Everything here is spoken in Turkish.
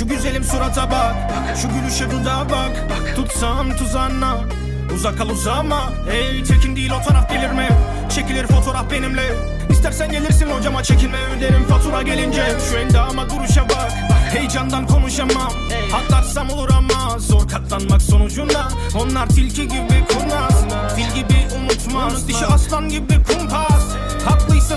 Şu güzelim surata bak. Şu gülüşe dudağa bak. Tutsam tuzağına. Uzak kal uzama. Ey tekin değil o taraf gelir mi? Çekilir fotoğraf benimle. İstersen gelirsin hocama çekinme. Öderim fatura gelince. Şu endama duruşa bak. Heyecandan konuşamam. Atlatsam olur ama Zor katlanmak sonucunda. Onlar tilki gibi kurnaz. Fil gibi unutmaz Dişi aslan gibi kumpas. Haklıysa